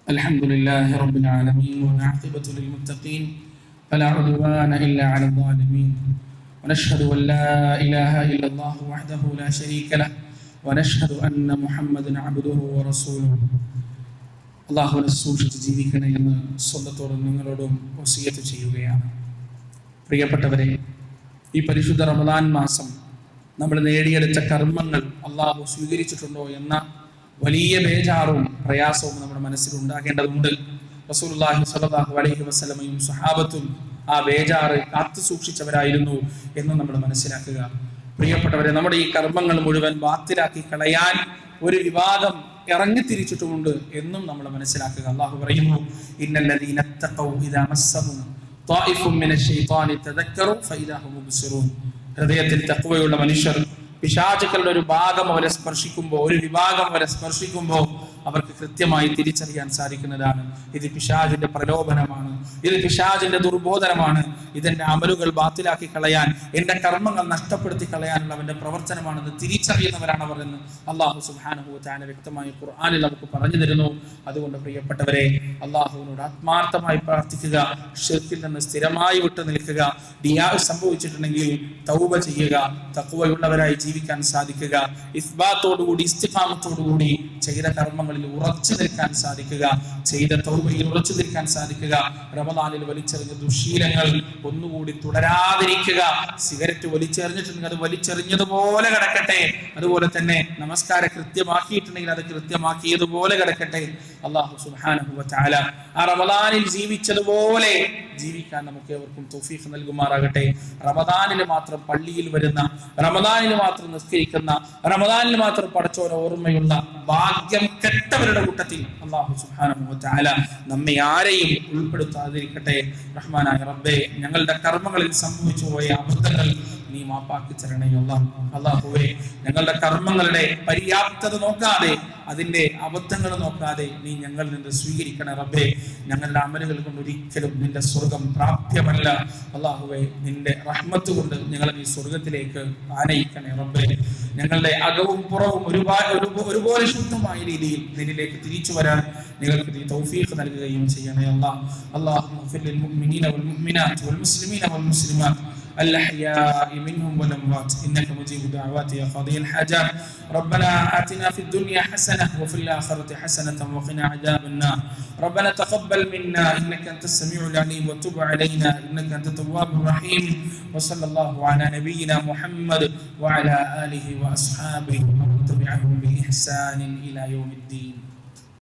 الحمد لله رب العالمين والعاقبة للمتقين فلا عدوان إلا على الظالمين ونشهد أن لا إله إلا الله وحده لا شريك له ونشهد أن محمد عبده ورسوله الله അള്ളാഹുവിനെ സൂക്ഷിച്ച് ജീവിക്കണം എന്ന് സ്വന്തത്തോടും നിങ്ങളോടും ഒസിയത്ത് ചെയ്യുകയാണ് പ്രിയപ്പെട്ടവരെ ഈ പരിശുദ്ധ റമദാൻ മാസം നമ്മൾ നേടിയെടുത്ത കർമ്മങ്ങൾ അള്ളാഹു സ്വീകരിച്ചിട്ടുണ്ടോ എന്ന വലിയ ബേജാറും പ്രയാസവും നമ്മുടെ മനസ്സിൽ ഉണ്ടാകേണ്ടതുണ്ട്. റസൂലുള്ളാഹി സ്വല്ലല്ലാഹു അലൈഹി വസല്ലമയും സഹാബത്തും ആ ബേജാറ് കാത്തു സൂക്ഷിച്ചവരായിരുന്നു എന്ന് നമ്മൾ മനസ്സിലാക്കുക. പ്രിയപ്പെട്ടവരെ നമ്മുടെ ഈ കർമ്മങ്ങൾ മുഴുവൻ ബാത്തിലാക്കി കളയാൻ ഒരു വിവാദം ഇറങ്ങി തിരിച്ചിട്ടുമുണ്ട് എന്നും നമ്മൾ മനസ്സിലാക്കുക. അള്ളാഹു പറയുന്നു ഇന്നല്ലദീന തഖൗ ഇദാ മസ്സഹും ശൈത്വാനി തദക്കറു ഫഇദാ ഹും മുബ്സിറൂൻ. ഹൃദയത്തിൽ തക്കുവയുള്ള മനുഷ്യർ പിശാചുക്കളുടെ ഒരു ഭാഗം അവരെ സ്പർശിക്കുമ്പോൾ ഒരു വിഭാഗം അവരെ സ്പർശിക്കുമ്പോൾ അവർക്ക് കൃത്യമായി തിരിച്ചറിയാൻ സാധിക്കുന്നതാണ്. ഇത് പിശാജിന്റെ പ്രലോഭനമാണ്. ഇത് പിശാജിന്റെ ദുർബോധനമാണ്. ഇതെന്റെ അമലുകൾ ബാത്തിലാക്കി കളയാൻ എന്റെ കർമ്മങ്ങൾ നഷ്ടപ്പെടുത്തി കളയാനുള്ള അവന്റെ പ്രവർത്തനമാണെന്ന് തിരിച്ചറിയുന്നവരാണ് അവർ എന്ന് അള്ളാഹു സുബാനുഭവ താന വ്യക്തമായി ഖുർആാനിൽ നമുക്ക് പറഞ്ഞു തരുന്നു. അതുകൊണ്ട് പ്രിയപ്പെട്ടവരെ അള്ളാഹുവിനോട് ആത്മാർത്ഥമായി പ്രാർത്ഥിക്കുക ഷിർക്കിൽ നിന്ന് സ്ഥിരമായി വിട്ടു നിൽക്കുക സംഭവിച്ചിട്ടുണ്ടെങ്കിൽ തൗബ ചെയ്യുക തക്കുവയുള്ളവരായി ജീവിക്കാൻ സാധിക്കുക ഇസ്ബാത്തോടുകൂടി ഇസ്തിഫാമത്തോടുകൂടി ചെയ്ത കർമ്മങ്ങളിൽ ഉറച്ചു നിൽക്കാൻ സാധിക്കുക ചെയ്ത തൗബയിൽ ഉറച്ചു നിൽക്കാൻ സാധിക്കുക റമദാനിൽ വലിച്ചെറിഞ്ഞ ദുശീലങ്ങൾ ഒന്നുകൂടി തുടരാതിരിക്കുക. സിഗരറ്റ് വലിച്ചെറിഞ്ഞിട്ടുണ്ടെങ്കിൽ അത് വലിച്ചെറിഞ്ഞതുപോലെ കിടക്കട്ടെ. അതുപോലെ തന്നെ നമസ്കാരം കൃത്യമാക്കിയിട്ടുണ്ടെങ്കിൽ അത് കൃത്യമാക്കിയതുപോലെ കിടക്കട്ടെ. അള്ളാഹു തആല ആ റമദാനിൽ ജീവിച്ചതുപോലെ ജീവിക്കാൻ നമുക്ക് ഏവർക്കും തൗഫീഖ് നൽകുമാറാകട്ടെ. റമദാനിൽ മാത്രം പള്ളിയിൽ വരുന്ന റമദാനിൽ മാത്രം നിസ്കരിക്കുന്ന റമദാനിൽ മാത്രം പടച്ചോര ഓർമ്മയുള്ള ഭാഗ്യം കെട്ടവരുടെ കൂട്ടത്തിൽ അള്ളാഹു സുബ്ഹാനഹു വ നമ്മെ ആരെയും ഉൾപ്പെടുത്താതിരിക്കട്ടെ. റഹ്മാനായ റബ്ബെ ഞങ്ങളുടെ കർമ്മങ്ങളിൽ സംഭവിച്ചു പോയ അബദ്ധങ്ങൾ നീ മാപ്പാക്കി തരണേ അല്ലാഹ് അള്ളാഹുവേ ഞങ്ങളുടെ കർമ്മങ്ങളുടെ പര്യാപ്തത നോക്കാതെ അതിന്റെ അബദ്ധങ്ങൾ നോക്കാതെ നീ ഞങ്ങളിൽ നിന്ന് സ്വീകരിക്കണേ റബ്ബേ ഞങ്ങളുടെ അമലുകൾ കൊണ്ട് ഒരിക്കലും നിന്റെ സ്വർഗം പ്രാപ്യമല്ല അള്ളാഹുവെ നിന്റെ റഹ്മത്ത് കൊണ്ട് ഞങ്ങളെ നീ സ്വർഗത്തിലേക്ക് ആനയിക്കണേ റബ്ബേ ഞങ്ങളുടെ അകവും പുറവും ഒരുപാട് ഒരു- ഒരുപോലെ ശുദ്ധമായ രീതിയിൽ നിന്നിലേക്ക് തിരിച്ചു വരാൻ നിങ്ങൾക്ക് നീ തൗഫീഖ് നൽകുകയും ചെയ്യണേ അല്ലാ അല്ലാഹു للمؤمنين والمؤمنات والمسلمين والمسلمات الأحياء منهم والأموات إنك مجيب الدعوات يا قاضي الحاجات. ربنا آتنا في الدنيا حسنة وفي الآخرة حسنة وقنا عذاب النار. ربنا تقبل منا إنك أنت السميع العليم وتب علينا إنك أنت التواب الرحيم. وصلى الله على نبينا محمد وعلى آله وأصحابه ومن تبعهم بإحسان إلى يوم الدين.